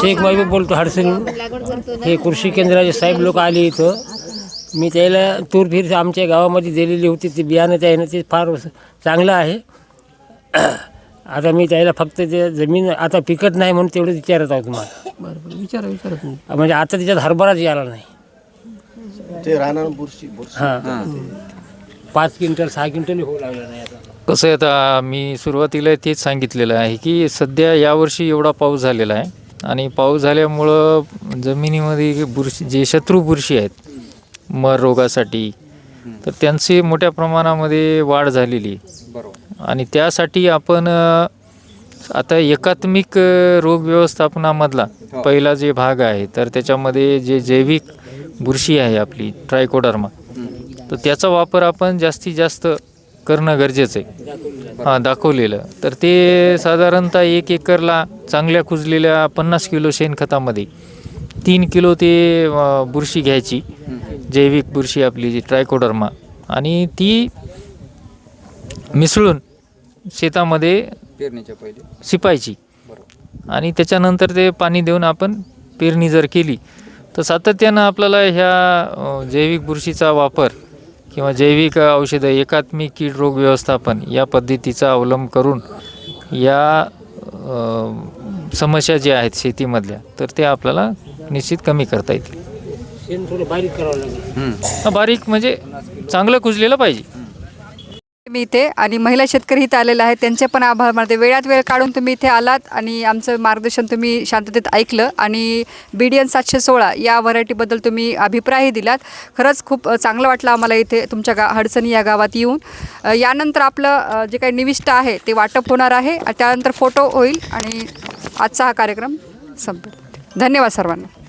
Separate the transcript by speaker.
Speaker 1: शेख महबूब बोलतो हडसून हे कृषी केंद्राचे साहेब लोक आले इथं. मी त्याला तूर फिर आमच्या गावामध्ये दिलेली होती. ते बियाणं त्यानं ते फार चांगलं आहे. आता मी त्याला फक्त ते जमीन आता पिकत नाही म्हणून तेवढं विचारत आहोत तुम्हाला.
Speaker 2: बरं बरं विचारा विचारा तुम्ही.
Speaker 1: म्हणजे आता त्याच्यात हरभराच यायला नाही.
Speaker 3: ते राहणार
Speaker 1: हां. पाच क्विंटल सहा क्विंटल होऊ लागलं नाही आता.
Speaker 4: कसं आहे आता मी सुरुवातीला तेच सांगितलेलं आहे की सध्या यावर्षी एवढा पाऊस झालेला आहे. आणि पाऊस झाल्यामुळं जमिनीमध्ये बुरशी जे शत्रू बुरशी आहेत मर रोगासाठी तर त्यांची मोठ्या प्रमाणामध्ये वाढ झालेली. आणि त्यासाठी आपण आता एकात्मिक रोग व्यवस्थापनामधला पहिला जे भाग आहे तर त्याच्यामध्ये जे जैविक बुरशी आहे आपली ट्रायकोडर्मा तर त्याचा वापर आपण जास्तीत जास्त करणं गरजेचं आहे. हां दाखवलेलं. तर ते साधारणतः एक एकरला चांगल्या कुजलेल्या पन्नास किलो शेणखतामध्ये तीन किलो ते बुरशी घ्यायची. जैविक बुरशी आपली जी ट्रायकोडर्मा. आणि ती मिसळून शेतामध्ये
Speaker 2: पेरणीच्या पहिले.
Speaker 4: शिपायची. आणि त्याच्यानंतर ते पाणी देऊन आपण पेरणी जर केली तर सातत्यानं आपल्याला ह्या जैविक बुरशीचा वापर किंवा जैविक औषधं एकात्मिक कीड रोग व्यवस्थापन या पद्धतीचा अवलंब करून या समस्या ज्या आहेत शेतीमधल्या तर ते आपल्याला निश्चित कमी करता येतील.
Speaker 1: बारीक करावं लागेल.
Speaker 4: हा, बारीक म्हणजे चांगलं कुजलेलं पाहिजे.
Speaker 5: मी इथे आणि महिला शेतकरी इथे आलेले आहेत. त्यांचे पण आभार मानते. वेळात वेळ काढून तुम्ही इथे आलात आणि आमचं मार्गदर्शन तुम्ही शांततेत ऐकलं आणि बी डी एन सातशे सोळा या व्हरायटीबद्दल तुम्ही अभिप्रायही दिलात. खरंच खूप चांगलं वाटलं आम्हाला इथे तुमच्या गा हडसणी या गावात येऊन. यानंतर आपलं जे काही निविष्ट आहे ते वाटप होणार आहे. त्यानंतर फोटो होईल आणि आजचा हा कार्यक्रम संपेल धन्यवाद सर्वांना.